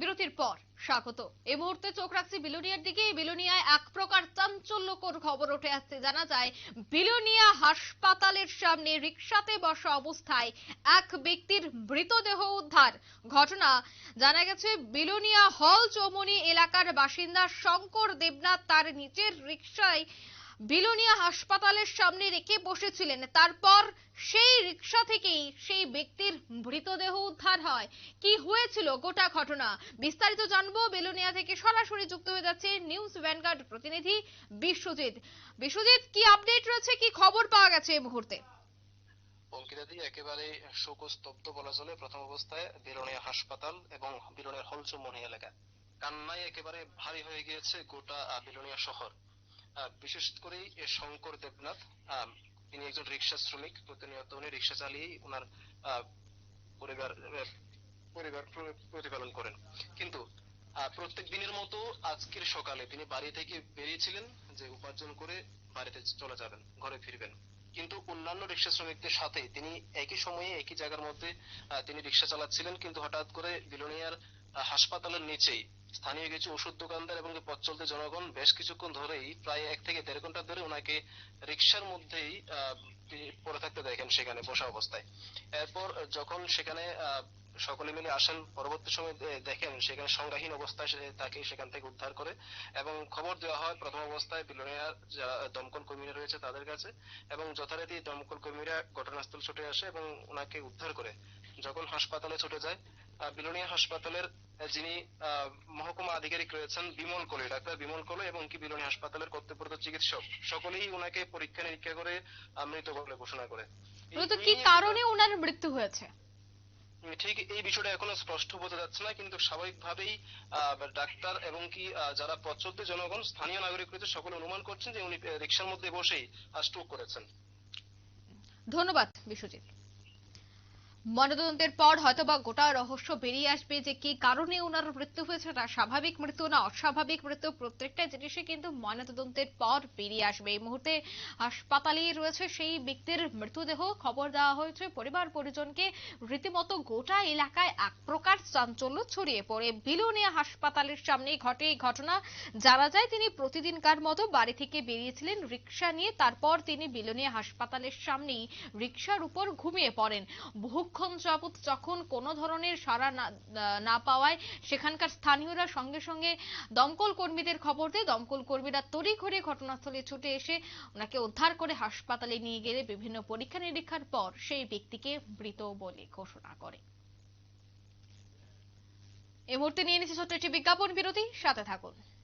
বিরতির পর স্বাগত। এই মুহূর্তে চোখ রাখছি বিলোনিয়ার দিকে। বিলোনিয়ায় এক প্রকার চাঞ্চল্যকর খবর উঠে আসছে। জানা যায়, বিলোনিয়া হাসপাতালের সামনে রিক্সাতে বসা অবস্থায় এক ব্যক্তির মৃতদেহ উদ্ধার ঘটনা জানা গেছে। বিলোনিয়া হল চৌমনি এলাকার বাসিন্দা শঙ্কর দেবনাথ তার নিচের রিক্সায় বিলোনিয়া হাসপাতালের সামনে রেখে বসেছিলেন। তারপর সেই রিক্সা থেকেই সেই ব্যক্তির মৃতদেহ উদ্ধার হয়। কি হয়েছিল গোটা ঘটনা বিস্তারিত জানব। বেলোনিয়া থেকে সরাসরি যুক্ত হয়ে যাচ্ছে নিউজ ভ্যানগার্ড প্রতিনিধি বিশ্বজিৎ। বিশ্বজিৎ, কি আপডেট রয়েছে? কি খবর পাওয়া গেছে এই মুহূর্তে? অঙ্কিতাদি একেবারে শোকস্তব্ধ বলা চলে প্রথম অবস্থায় বিরোনিয়া হাসপাতাল এবং বিরোনিয়ার হলচমনি এলাকা কান্নায় একেবারে ভারী হয়ে গিয়েছে গোটা বিলোনিয়া শহর। বিশেষ করে শঙ্কর দেবনাথ তিনি একজন রিক্সা শ্রমিক, প্রতিনিয়ত উনি রিক্সা চালিয়েই ওনার পরিবার প্রতিপালন করেন। কিন্তু প্রত্যেক দিনের মতো আজকের সকালে তিনি বাড়ি থেকে বেরিয়েছিলেন যে উপার্জন করে বাড়িতে চলে যাবেন, ঘরে ফিরবেন। কিন্তু অন্যান্য রিক্সা শ্রমিকদের সাথে তিনি একই সময়ে, একই জায়গার মধ্যে তিনি রিক্সা চালাচ্ছিলেন, কিন্তু হঠাৎ করে বিলোনিয়ার হাসপাতালের নিচেই স্থানীয় কিছু ওষুধ দোকানদার এবং পথ চলতে জনগণ বেশ কিছুক্ষণ ধরেই প্রায় এক থেকে দেড় ঘণ্টা ধরে ওনাকে রিক্সার মধ্যেই পড়ে থাকতে দেখেন সেখানে বসা অবস্থায়। এরপর যখন সেখানে সকলে মিলে আসেন, পরবর্তী সময় দেখেন সেখানে সংজ্ঞাহীন অবস্থায় তাকে সেখান থেকে উদ্ধার করে এবং খবর দেওয়া হয় প্রথম অবস্থায় বিলোনিয়ার যারা দমকল কর্মীরা রয়েছে তাদের কাছে এবং যথারীতি দমকল কর্মীরা ঘটনাস্থল ছুটে আসে এবং ওনাকে উদ্ধার করে। যখন হাসপাতালে ছুটে যায় বিলোনিয়া হাসপাতালের যিনি মহকুমা আধিকারিক রয়েছেন বিমল কোলে ডাক্তার বিমল কোলে এবং কি বিলোনিয়া হাসপাতালের কর্তব্যরত চিকিৎসক। সকলেই ওনাকে পরীক্ষা নিরীক্ষা করে মৃত বলে ঘোষণা করে। মূলত কি কারণে ওনার মৃত্যু হয়েছে? ঠিক এই বিষয়টা এখনও স্পষ্ট বোঝা যাচ্ছে না কিন্তু স্বাভাবিকভাবেই আহ, ডাক্তার এবং কি যারা পথচলতি জনগণ স্থানীয় নাগরিক রয়েছে সকলে অনুমান করছেন যে উনি রিক্সার মধ্যে বসেই স্ট্রোক করেছেন। ধন্যবাদ বিশ্বজিৎ। ময়নাতদন্তের পর হয়তোবা গোটা রহস্য বেরিয়ে আসবে যে কি কারণে ওনার মৃত্যু হয়েছে না স্বাভাবিক মৃত্যু না অস্বাভাবিক মৃত্যু, প্রত্যেকটা জিনিসই কিন্তু ময়নাতদন্তের পর বেরিয়ে আসবে। এই মুহূর্তে হাসপাতালেই রয়েছে সেই ব্যক্তির মৃতদেহ। খবর দেওয়া হয়েছে, পরিবার পরিজনকে রীতিমতো গোটা এলাকায় এক প্রকার চাঞ্চল্য ছড়িয়ে পড়ে। বিলোনিয়া হাসপাতালের সামনে ঘটে এই ঘটনা। জানা যায় তিনি প্রতিদিনকার মতো বাড়ি থেকে বেরিয়েছিলেন রিক্সা নিয়ে, তারপর তিনি বিলোনিয়া হাসপাতালের সামনেই রিক্সার উপর ঘুমিয়ে পড়েন। বহুক্ষণ যাবৎ যখন কোনো ধরনের সাড়া না- পাওয়ায় সেখানকার স্থানীয়রা সঙ্গে সঙ্গে দমকল কর্মীদের খবর দেয় দমকল কর্মীরা তড়িঘড়ি ঘটনাস্থলে ছুটে এসে ওনাকে উদ্ধার করে হাসপাতালে নিয়ে গেলে বিভিন্ন পরীক্ষা নিরীক্ষার পর সেই ব্যক্তিকে মৃত বলে ঘোষণা করে। এই মুহূর্তে নিয়ে নিচ্ছে ছোট্ট একটি বিজ্ঞাপন বিরতি, সাথে থাকুন।